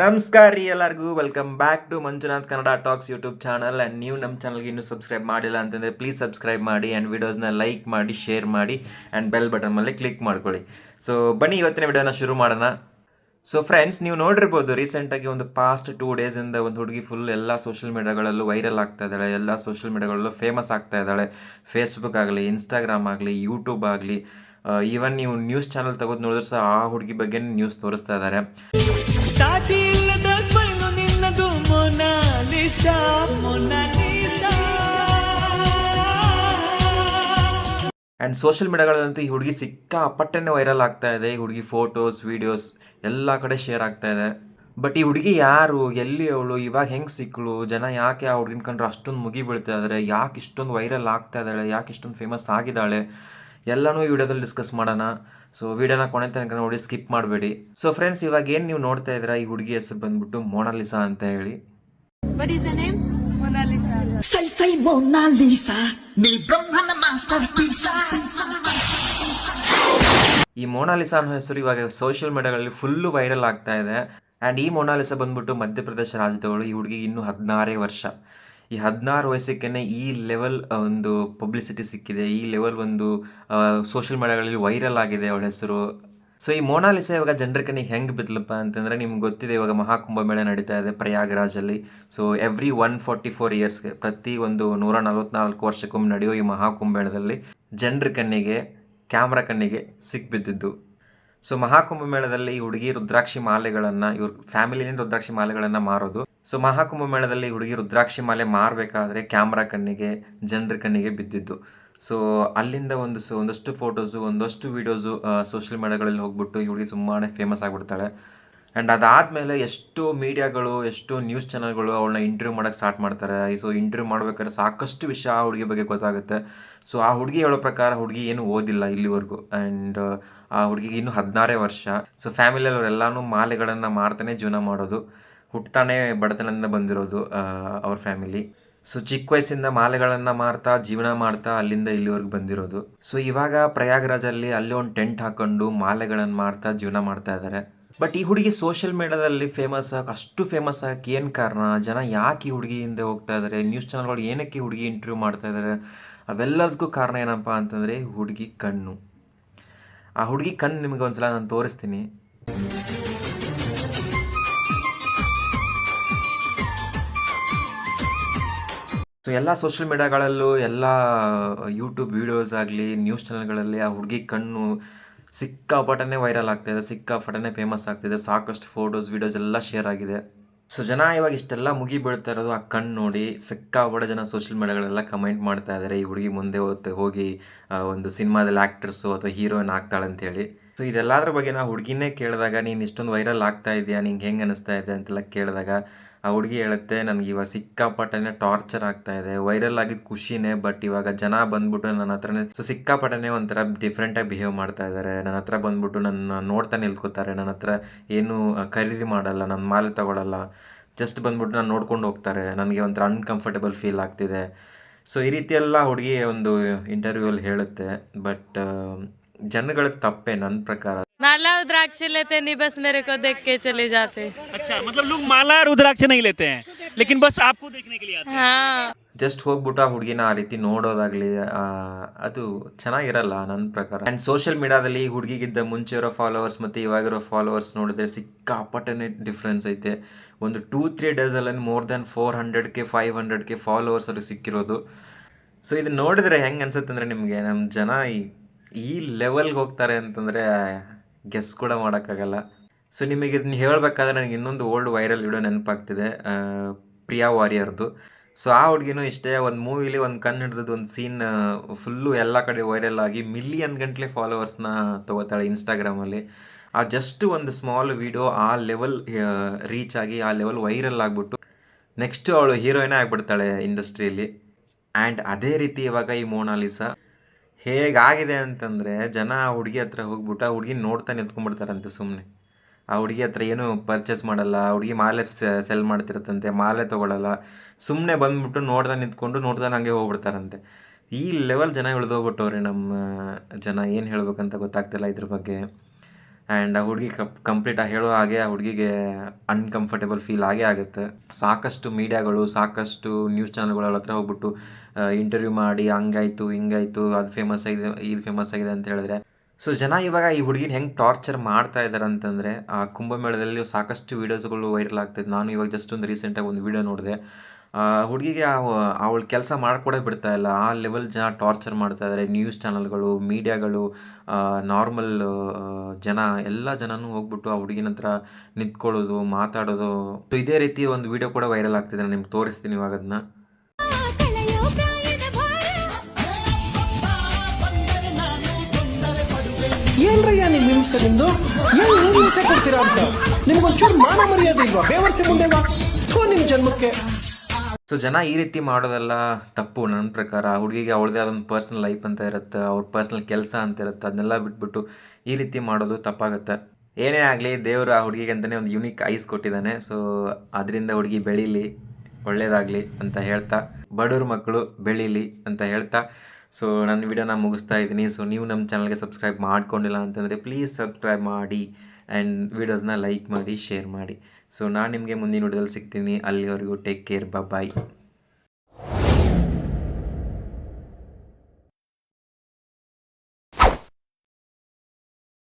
ನಮಸ್ಕಾರ ರೀ ಎಲ್ಲರಿಗೂ. Welcome back to Manjunath Kannada Talks YouTube channel and ನೀವು ನಮ್ಮ ಚಾನಲ್ಗೆ ಇನ್ನೂ ಸಬ್ಸ್ಕ್ರೈಬ್ ಮಾಡಿಲ್ಲ ಅಂತಂದರೆ ಪ್ಲೀಸ್ ಸಬ್ಸ್ಕ್ರೈಬ್ ಮಾಡಿ ಆ್ಯಂಡ್ ವಿಡಿಯೋಸ್ನ ಲೈಕ್ ಮಾಡಿ ಶೇರ್ ಮಾಡಿ ಆ್ಯಂಡ್ ಬೆಲ್ ಬಟನ್ ಮೇಲೆ ಕ್ಲಿಕ್ ಮಾಡ್ಕೊಳ್ಳಿ. ಸೊ ಬನ್ನಿ ಇವತ್ತಿನ ವಿಡಿಯೋನ ಶುರು ಮಾಡೋಣ. ಸೊ ಫ್ರೆಂಡ್ಸ್ ನೀವು ನೋಡಿರ್ಬೋದು ರೀಸೆಂಟಾಗಿ ಒಂದು ಪಾಸ್ಟ್ ಟೂ ಡೇಸಿಂದ ಒಂದು ಹುಡುಗಿ ಫುಲ್ ಎಲ್ಲ ಸೋಷಿಯಲ್ ಮೀಡಿಯಾಗಳಲ್ಲೂ ವೈರಲ್ ಆಗ್ತಾ ಇದ್ದಾಳೆ. ಎಲ್ಲ ಸೋಷಿಯಲ್ ಮೀಡಿಯಾಗಳಲ್ಲೂ ಫೇಮಸ್ ಆಗ್ತಾ ಇದ್ದಾಳೆ. ಫೇಸ್ಬುಕ್ ಆಗಲಿ ಇನ್ಸ್ಟಾಗ್ರಾಮ್ ಆಗಲಿ ಯೂಟ್ಯೂಬ್ ಆಗಲಿ ಈವನ್ ನೀವು ನ್ಯೂಸ್ ಚಾನಲ್ ತೆಗೆದು ನೋಡಿದ್ರೆ ಸಹ ಆ ಹುಡುಗಿ ಬಗ್ಗೆ ನ್ಯೂಸ್ ತೋರಿಸ್ತಾ ಇದ್ದಾರೆ. ಇಲ್ಲದ ನಿನ್ನದು ಮೊನಾಲಿಸಾ ಮೊನಾಲಿಸಾ ಆ್ಯಂಡ್ ಸೋಷಿಯಲ್ ಮೀಡಿಯಾಗಳಲ್ಲಂತೂ ಈ ಹುಡುಗಿ ಸಿಕ್ಕಾಪಟ್ಟೆನೇ ವೈರಲ್ ಆಗ್ತಾ ಇದೆ. ಈ ಹುಡುಗಿ ಫೋಟೋಸ್ ವೀಡಿಯೋಸ್ ಎಲ್ಲ ಕಡೆ ಶೇರ್ ಆಗ್ತಾ ಇದೆ. ಬಟ್ ಈ ಹುಡುಗಿ ಯಾರು? ಎಲ್ಲಿ ಅವಳು? ಇವಾಗ ಹೆಂಗೆ ಸಿಕ್ಕಳು ಜನ ಯಾಕೆ ಆ ಹುಡುಗಿನ ಕಂಡ್ರೆ ಅಷ್ಟೊಂದು ಮುಗಿ ಬೀಳ್ತಾ ಇದ್ದಾರೆ ಯಾಕೆ ಇಷ್ಟೊಂದು ವೈರಲ್ ಆಗ್ತಾ ಇದ್ದಾಳೆ ಯಾಕೆ ಇಷ್ಟೊಂದು ಫೇಮಸ್ ಆಗಿದ್ದಾಳೆ? ಎಲ್ಲನೂ ಈ ವಿಡಿಯೋದಲ್ಲಿ ಡಿಸ್ಕಸ್ ಮಾಡೋಣ. ಸೊ ವಿಡಿಯೋನ ಕೊನೆ ತನಕ ನೋಡಿ ಸ್ಕಿಪ್ ಮಾಡಬೇಡಿ. ಸೊ ಫ್ರೆಂಡ್ಸ್ ಇವಾಗ ಏನು ನೀವು ನೋಡ್ತಾ ಇದ್ದೀರಾ? ಈ ಹುಡುಗಿ ಹೆಸರು ಬಂದ್ಬಿಟ್ಟು ಮೋನಾಲಿಸಾ ಅಂತ ಹೇಳಿ. What is the name? Say, say Mona Lisa, ಬ್ರಹ್ಮನ ಮಾಸ್ಟರ್ ಪೀಸಾ ಈ ಮೋನಾಲಿಸಾ ಅನ್ನೋ ಹೆಸರು ಇವಾಗ ಸೋಷಿಯಲ್ ಮೀಡಿಯಾಗಳಲ್ಲಿ ಫುಲ್ಲು ವೈರಲ್ ಆಗ್ತಾ ಇದೆ. ಆ್ಯಂಡ್ ಈ ಮೋನಾಲಿಸಾ ಬಂದ್ಬಿಟ್ಟು ಮಧ್ಯಪ್ರದೇಶ ರಾಜ್ಯದವಳು. ಈ ಹುಡುಗಿ ಇನ್ನೂ ಹದಿನಾರೇ ವರ್ಷ. ಈ ಹದಿನಾರು ವಯಸ್ಸಕ್ಕೇ ಈ ಲೆವೆಲ್ ಒಂದು ಪಬ್ಲಿಸಿಟಿ ಸಿಕ್ಕಿದೆ. ಈ ಲೆವೆಲ್ ಒಂದು ಸೋಷಿಯಲ್ ಮೀಡಿಯಾಗಳಲ್ಲಿ ವೈರಲ್ ಆಗಿದೆ ಅವಳ ಹೆಸರು. ಸೊ ಈ ಮೋನಾಲಿಸಾ ಇವಾಗ ಜನರ ಕಣ್ಣಿಗೆ ಹೆಂಗೆ ಬಿದ್ಲಪ್ಪ ಅಂತಂದರೆ ನಿಮ್ಗೆ ಗೊತ್ತಿದೆ ಇವಾಗ ಮಹಾಕುಂಭ ಮೇಳ ನಡೀತಾ ಇದೆ ಪ್ರಯಾಗರಾಜಲ್ಲಿ. So every one forty four ಇಯರ್ಸ್ಗೆ ಪ್ರತಿ ಒಂದು ನೂರ ನಲವತ್ನಾಲ್ಕು ವರ್ಷಕ್ಕೊಮ್ಮೆ ನಡೆಯೋ ಈ ಮಹಾಕುಂಭ ಮೇಳದಲ್ಲಿ ಜನರ ಕಣ್ಣಿಗೆ ಕ್ಯಾಮ್ರಾ ಕಣ್ಣಿಗೆ ಸಿಕ್ಬಿದ್ದಿದ್ದು. ಸೊ ಮಹಾಕುಂಭ ಮೇಳದಲ್ಲಿ ಹುಡುಗಿ ರುದ್ರಾಕ್ಷಿ ಮಾಲೆಗಳನ್ನು, ಇವ್ರ ಫ್ಯಾಮಿಲಿನೇ ರುದ್ರಾಕ್ಷಿ ಮಾಲೆಗಳನ್ನು ಮಾರೋದು. ಸೊ ಮಹಾಕುಂಭ ಮೇಳದಲ್ಲಿ ಹುಡುಗಿ ರುದ್ರಾಕ್ಷಿ ಮಾಲೆ ಮಾರಬೇಕಾದ್ರೆ ಕ್ಯಾಮ್ರಾ ಕಣ್ಣಿಗೆ, ಜನರ ಕಣ್ಣಿಗೆ ಬಿದ್ದಿದ್ದು. ಸೊ ಅಲ್ಲಿಂದ ಒಂದು ಸೊ, ಒಂದಷ್ಟು ಫೋಟೋಸು ಒಂದಷ್ಟು ವೀಡಿಯೋಸು ಸೋಷಿಯಲ್ ಮೀಡಿಯಾಗಳಲ್ಲಿ ಹೋಗ್ಬಿಟ್ಟು ಈ ಹುಡುಗಿ ತುಂಬಾ ಫೇಮಸ್ ಆಗಿಬಿಡ್ತಾಳೆ. ಆ್ಯಂಡ್ ಅದಾದಮೇಲೆ ಎಷ್ಟು ಮೀಡಿಯಾಗಳು, ಎಷ್ಟು ನ್ಯೂಸ್ ಚಾನಲ್ಗಳು ಅವಳನ್ನ ಇಂಟರ್ವ್ಯೂ ಮಾಡೋಕ್ಕೆ ಸ್ಟಾರ್ಟ್ ಮಾಡ್ತಾರೆ. ಸೊ ಇಂಟರ್ವ್ಯೂ ಮಾಡ್ಬೇಕಾದ್ರೆ ಸಾಕಷ್ಟು ವಿಷಯ ಆ ಹುಡುಗಿ ಬಗ್ಗೆ ಗೊತ್ತಾಗುತ್ತೆ. ಸೊ ಆ ಹುಡುಗಿ ಹೇಳೋ ಪ್ರಕಾರ ಹುಡುಗಿ ಏನು ಓದಿಲ್ಲ ಇಲ್ಲಿವರೆಗೂ. ಆ್ಯಂಡ್ ಆ ಹುಡುಗಿಗೆ ಇನ್ನೂ ಹದಿನಾರೇ ವರ್ಷ. ಸೊ ಫ್ಯಾಮಿಲಿಯಲ್ಲಿ ಅವರೆಲ್ಲನೂ ಮಾಲೆಗಳನ್ನು ಮಾರ್ತಾನೆ ಜೀವನ ಮಾಡೋದು. ಹುಟ್ಟತಾನೆ ಬಡತನದಿಂದ ಬಂದಿರೋದು ಅವ್ರ ಫ್ಯಾಮಿಲಿ. ಸೊ ಚಿಕ್ಕ ವಯಸ್ಸಿಂದ ಮಾಲೆಗಳನ್ನು ಮಾರ್ತಾ, ಜೀವನ ಮಾಡ್ತಾ ಅಲ್ಲಿಂದ ಇಲ್ಲಿವರೆಗೂ ಬಂದಿರೋದು. ಸೊ ಇವಾಗ ಪ್ರಯಾಗರಾಜಲ್ಲಿ ಅಲ್ಲಿ ಒಂದು ಟೆಂಟ್ ಹಾಕೊಂಡು ಮಾಲೆಗಳನ್ನು ಮಾರ್ತಾ ಜೀವನ ಮಾಡ್ತಾ ಇದ್ದಾರೆ. ಬಟ್ ಈ ಹುಡುಗಿ ಸೋಷಿಯಲ್ ಮೀಡಿಯಾದಲ್ಲಿ ಫೇಮಸ್ ಆಗಿ, ಅಷ್ಟು ಫೇಮಸ್ ಆಗಕ್ಕೆ ಏನು ಕಾರಣ? ಜನ ಯಾಕೆ ಈ ಹುಡುಗಿ ಹಿಂದೆ ಹೋಗ್ತಾ ಇದ್ದಾರೆ ನ್ಯೂಸ್ ಚಾನಲ್ಗಳು ಏನಕ್ಕೆ ಹುಡುಗಿ ಇಂಟರ್ವ್ಯೂ ಮಾಡ್ತಾ ಇದ್ದಾರೆ ಅವೆಲ್ಲದಕ್ಕೂ ಕಾರಣ ಏನಪ್ಪ ಅಂತಂದರೆ, ಹುಡುಗಿ ಕಣ್ಣು. ಆ ಹುಡುಗಿ ಕಣ್ಣು ನಿಮಗೆ ಒಂದ್ಸಲ ನಾನು ತೋರಿಸ್ತೀನಿ. ಸೊ ಎಲ್ಲ ಸೋಷಿಯಲ್ ಮೀಡಿಯಾಗಳಲ್ಲೂ ಎಲ್ಲ ಯೂಟ್ಯೂಬ್ ವೀಡಿಯೋಸ್ ಆಗಲಿ ನ್ಯೂಸ್ ಚಾನಲ್ಗಳಲ್ಲಿ ಆ ಹುಡುಗಿ ಕಣ್ಣು ಸಿಕ್ಕಾಪಟ್ಟನೆ ವೈರಲ್ ಆಗ್ತಾಯಿದೆ ಸಿಕ್ಕಾಪಟ್ಟನೆ ಫೇಮಸ್ ಆಗ್ತಿದೆ, ಸಾಕಷ್ಟು ಫೋಟೋಸ್ ವೀಡಿಯೋಸ್ ಎಲ್ಲ ಶೇರ್ ಆಗಿದೆ. ಸೊ ಜನ ಇವಾಗ ಇಷ್ಟೆಲ್ಲ ಮುಗಿ ಬೀಳ್ತಾ ಇರೋದು ಆ ಕಣ್ಣು ನೋಡಿ, ಸಿಕ್ಕಾಪಟ್ಟೆ ಜನ ಸೋಷಿಯಲ್ ಮೀಡಿಯಾಗಳೆಲ್ಲ ಕಮೆಂಟ್ ಮಾಡ್ತಾ ಇದ್ದಾರೆ ಈ ಹುಡುಗಿ ಮುಂದೆ ಹೋಗುತ್ತೆ, ಹೋಗಿ ಒಂದು ಸಿನಿಮಾದಲ್ಲಿ ಆ್ಯಕ್ಟರ್ಸು ಅಥವಾ ಹೀರೋಯಿನ್ ಆಗ್ತಾಳೆ ಅಂತೇಳಿ ಸೊ ಇದೆಲ್ಲದ್ರ ಬಗ್ಗೆ ನಾವು ಹುಡುಗಿನೇ ಕೇಳಿದಾಗ, ನೀನು ಇಷ್ಟೊಂದು ವೈರಲ್ ಆಗ್ತಾ ಇದೆಯಾ, ನಿಂಗೆ ಹೆಂಗೆ ಅನಿಸ್ತಾ ಇದೆ ಅಂತೆಲ್ಲ ಕೇಳಿದಾಗ ಆ ಹುಡುಗಿ ಹೇಳುತ್ತೆ, ನನಗೆ ಇವಾಗ ಸಿಕ್ಕಾಪಟ್ಟೆನೆ ಟಾರ್ಚರ್ ಆಗ್ತಾ ಇದೆ. ವೈರಲ್ ಆಗಿದ್ ಖುಷಿನೇ ಬಟ್ ಇವಾಗ ಜನ ಬಂದ್ಬಿಟ್ಟು ನನ್ನ ಹತ್ರನೇ ಸೊ ಸಿಕ್ಕಾಪಟ್ಟೆನೆ ಒಂಥರ ಡಿಫ್ರೆಂಟಾಗಿ ಬಿಹೇವ್ ಮಾಡ್ತಾ ಇದ್ದಾರೆ ನನ್ನ ಹತ್ರ ಬಂದ್ಬಿಟ್ಟು ನನ್ನ ನೋಡ್ತಾ ನಿಲ್ಕೋತಾರೆ. ನನ್ನ ಹತ್ರ ಏನು ಖರೀದಿ ಮಾಡಲ್ಲ ನನ್ನ ಮಾಲೆ ತಗೊಳ್ಳಲ್ಲ ಜಸ್ಟ್ ಬಂದ್ಬಿಟ್ಟು ನಾನು ನೋಡ್ಕೊಂಡು ಹೋಗ್ತಾರೆ. ನನಗೆ ಒಂಥರ ಅನ್ಕಂಫರ್ಟಬಲ್ ಫೀಲ್ ಆಗ್ತಿದೆ. ಸೊ ಈ ರೀತಿ ಎಲ್ಲ ಹುಡುಗಿ ಒಂದು ಇಂಟರ್ವ್ಯೂವಲ್ಲಿ ಹೇಳುತ್ತೆ ಬಟ್ ಜನಗಳ ತಪ್ಪೆ ನನ್ನ ಪ್ರಕಾರ. माला रुद्राक्षी लेते नहीं बस मेरे को देख के चले जाते अच्छा मतलब लोग माला रुद्राक्ष नहीं लेते हैं लेकिन बस आपको देखने के लिए आते हाँ ಜಸ್ಟ್ ಹೋಗ್ಬಿಟ್ಟು ಆ ಹುಡುಗಿನ ಆ ರೀತಿ ನೋಡೋದಾಗ್ಲಿ ಆ, ಅದು ಚೆನ್ನಾಗಿರಲ್ಲ ನನ್ನ ಪ್ರಕಾರ ಆ್ಯಂಡ್ ಸೋಷಿಯಲ್ ಮೀಡಿಯಾದಲ್ಲಿ ಈ ಹುಡುಗಿಗಿದ್ದ ಮುಂಚೆ ಇರೋ ಫಾಲೋವರ್ಸ್ ಮತ್ತು ಇವಾಗಿರೋ ಫಾಲೋವರ್ಸ್ ನೋಡಿದ್ರೆ ಸಿಕ್ಕಾಪಟ್ಟನೆ ಡಿಫ್ರೆನ್ಸ್ ಐತೆ ಒಂದು ಟೂ ತ್ರೀ ಡೇಸಲ್ಲಿ more than four hundred K five hundred K followers ಅವ್ರಿಗೆ ಸಿಕ್ಕಿರೋದು ಸೊ ಇದು ನೋಡಿದ್ರೆ ಹೆಂಗೆ ಅನ್ಸುತ್ತೆ ಅಂದರೆ ನಿಮಗೆ ನಮ್ಮ ಜನ ಈ ಈ ಲೆವೆಲ್ಗೆ ಹೋಗ್ತಾರೆ ಅಂತಂದರೆ ಗೆಸ್ ಕೂಡ ಮಾಡೋಕ್ಕಾಗಲ್ಲ. ಸೊ ನಿಮಗೆ ಇದನ್ನ ಹೇಳಬೇಕಾದ್ರೆ ನನಗೆ ಇನ್ನೊಂದು ಓಲ್ಡ್ ವೈರಲ್ ವಿಡಿಯೋ ನೆನಪಾಗ್ತಿದೆ ಪ್ರಿಯಾ ವಾರಿಯರ್ದು. ಸೊ ಆ ಹುಡುಗಿನೂ ಇಷ್ಟೇ, ಒಂದು ಮೂವಿಲಿ ಒಂದು ಕಣ್ಣು ಹಿಡಿದದ್ದು ಒಂದು ಸೀನ್ ಫುಲ್ಲು ಎಲ್ಲ ಕಡೆ ವೈರಲ್ ಆಗಿ ಮಿಲಿಯನ್ ಗಂಟ್ಲೆ ಫಾಲೋವರ್ಸ್ನ ತೊಗೋತಾಳೆ ಇನ್ಸ್ಟಾಗ್ರಾಮಲ್ಲಿ ಆ ಜಸ್ಟ್ ಒಂದು ಸ್ಮಾಲ್ ವಿಡಿಯೋ ಆ ಲೆವೆಲ್ ರೀಚ್ ಆಗಿ ಆ ಲೆವೆಲ್ ವೈರಲ್ ಆಗಿಬಿಟ್ಟು ನೆಕ್ಸ್ಟು ಅವಳು ಹೀರೋಯಿನೇ ಆಗಿಬಿಡ್ತಾಳೆ ಇಂಡಸ್ಟ್ರಿಯಲ್ಲಿ ಆ್ಯಂಡ್ ಅದೇ ರೀತಿ ಇವಾಗ ಈ ಮೋನಾಲಿಸಾ. ಹೇಗಾಗಿದೆ ಅಂತಂದರೆ ಜನ ಆ ಹುಡುಗಿ ಹತ್ರ ಹೋಗ್ಬಿಟ್ಟು, ಆ ಹುಡುಗಿ ನೋಡ್ತಾ ನಿಂತ್ಕೊಂಡ್ಬಿಡ್ತಾರಂತೆ ಸುಮ್ಮನೆ ಆ ಹುಡುಗಿ ಹತ್ರ ಏನು ಪರ್ಚೇಸ್ ಮಾಡಲ್ಲ, ಆ ಹುಡುಗಿ ಮಾಲೆ ಸೆಲ್ ಮಾಡ್ತಿರತ್ತಂತೆ, ಮಾಲೆ ತೊಗೊಳಲ್ಲ. ಸುಮ್ಮನೆ ಬಂದ್ಬಿಟ್ಟು ನೋಡ್ತಾ ನಿಂತ್ಕೊಂಡು, ನೋಡ್ತಾ ಹಂಗೆ ಹೋಗ್ಬಿಡ್ತಾರಂತೆ. ಈ ಲೆವೆಲ್ ಜನ ಇಳಿದೋಗ್ಬಿಟ್ಟವ್ರೆ ನಮ್ಮ ಜನ ಏನು ಹೇಳ್ಬೇಕಂತ ಗೊತ್ತಾಗ್ತಿಲ್ಲ ಇದ್ರ ಬಗ್ಗೆ. ಆ್ಯಂಡ್ ಆ ಹುಡುಗಿ ಕಂಪ್ಲೀಟ್ ಹೇಳೋ ಹಾಗೆ ಆ ಹುಡುಗಿಗೆ ಅನ್ಕಂಫರ್ಟೇಬಲ್ ಫೀಲ್ ಆಗೇ ಆಗುತ್ತೆ. ಸಾಕಷ್ಟು ಮೀಡಿಯಾಗಳು, ಸಾಕಷ್ಟು ನ್ಯೂಸ್ ಚಾನಲ್ಗಳ ಹತ್ರ ಹೋಗ್ಬಿಟ್ಟು ಇಂಟರ್ವ್ಯೂ ಮಾಡಿ, ಹಂಗಾಯ್ತು, ಹಿಂಗಾಯ್ತು, ಅದು ಫೇಮಸ್ ಆಗಿದೆ, ಇದು ಫೇಮಸ್ ಆಗಿದೆ ಅಂತ ಹೇಳಿದ್ರೆ ಸೊ ಜನ ಇವಾಗ ಈ ಹುಡುಗಿನ ಹೆಂಗೆ ಟಾರ್ಚರ್ ಮಾಡ್ತಾ ಇದ್ದಾರೆ ಅಂತಂದರೆ, ಆ ಕುಂಭಮೇಳದಲ್ಲಿ ಸಾಕಷ್ಟು ವೀಡಿಯೋಸ್ಗಳು ವೈರಲ್ ಆಗ್ತಿದೆ. ನಾನು ಇವಾಗ ಜಸ್ಟ್ ಒಂದು ರೀಸೆಂಟಾಗಿ ಒಂದು ವೀಡಿಯೋ ನೋಡಿದೆ. ಹುಡುಗಿಗೆ ಅವಳು ಕೆಲಸ ಮಾಡ್ಕೊಡೇ ಬಿಡ್ತಾ ಇಲ್ಲ. ಆ ಲೆವೆಲ್ ಜನ ಟಾರ್ಚರ್ ಮಾಡ್ತಾ ಇದ್ದಾರೆ ನ್ಯೂಸ್ ಚಾನಲ್ಗಳು ಮೀಡಿಯಾಗಳು ನಾರ್ಮಲ್ ಜನ, ಎಲ್ಲ ಜನನೂ ಹೋಗ್ಬಿಟ್ಟು ಆ ಹುಡುಗಿನ ಹತ್ರ ನಿಂತ್ಕೊಳ್ಳೋದು, ಮಾತಾಡೋದು. ಇದೇ ರೀತಿ ಒಂದು ವಿಡಿಯೋ ಕೂಡ ವೈರಲ್ ಆಗ್ತಿದೆ. ನಾನು ನಿಮ್ಗೆ ತೋರಿಸ್ತೀನಿ ಇವಾಗ ಅದನ್ನ ಏನ್ರಯ್ಯ ನಿಮ್ ಹಿಂಸೆ ನಿಮ್ದು? ಏನ್ ಹಿಂಗ್ ಹಿಂಸೆ ಕೊಡ್ತೀರಾ ಅಂತ? ನಿಮ್ಗೊಂಚೂರು ಮಾನ ಮರ್ಯಾದೆ ಇಲ್ವಾ? ಬೇವರ್ಸಿ ಮುಂದೆ ಬಾ. ಥೋ, ನಿಮ್ ಜನ್ಮಕ್ಕೆ. ಸೊ ಜನ ಈ ರೀತಿ ಮಾಡೋದೆಲ್ಲ ತಪ್ಪು ನನ್ನ ಪ್ರಕಾರ. ಹುಡುಗಿಗೆ ಅವಳದೇ ಆದ ಒಂದು ಪರ್ಸ್ನಲ್ ಲೈಫ್ ಅಂತ ಇರುತ್ತೆ, ಅವ್ರ ಪರ್ಸ್ನಲ್ ಕೆಲಸ ಅಂತ ಇರುತ್ತೆ, ಅದನ್ನೆಲ್ಲ ಬಿಟ್ಬಿಟ್ಟು ಈ ರೀತಿ ಮಾಡೋದು ತಪ್ಪಾಗುತ್ತೆ. ಏನೇ ಆಗಲಿ, ದೇವರು ಆ ಹುಡುಗಿಗೆ ಅಂತಲೇ ಒಂದು ಯುನೀಕ್ ಐಸ್ ಕೊಟ್ಟಿದ್ದಾನೆ. ಸೊ ಅದರಿಂದ ಹುಡುಗಿ ಬೆಳೀಲಿ, ಒಳ್ಳೇದಾಗಲಿ ಅಂತ ಹೇಳ್ತಾ, ಬಡವ್ರ ಮಕ್ಕಳು ಬೆಳೀಲಿ ಅಂತ ಹೇಳ್ತಾ ಸೊ ನನ್ನ ವಿಡಿಯೋನ ಮುಗಿಸ್ತಾ ಇದ್ದೀನಿ. ಸೊ ನೀವು ನಮ್ಮ ಚಾನಲ್ಗೆ ಸಬ್ಸ್ಕ್ರೈಬ್ ಮಾಡ್ಕೊಂಡಿಲ್ಲ ಅಂತಂದರೆ ಪ್ಲೀಸ್ ಸಬ್ಸ್ಕ್ರೈಬ್ ಮಾಡಿ ಆ್ಯಂಡ್ ವೀಡಿಯೋಸ್ನ ಲೈಕ್ ಮಾಡಿ ಶೇರ್ ಮಾಡಿ. ಸೊ ನಾನು ನಿಮಗೆ ಮುಂದಿನ ವಿಡಿಯೋದಲ್ಲಿ ಸಿಗ್ತೀನಿ. ಅಲ್ಲಿವರೆಗೂ ಟೇಕ್ ಕೇರ್ ಬಾಯ್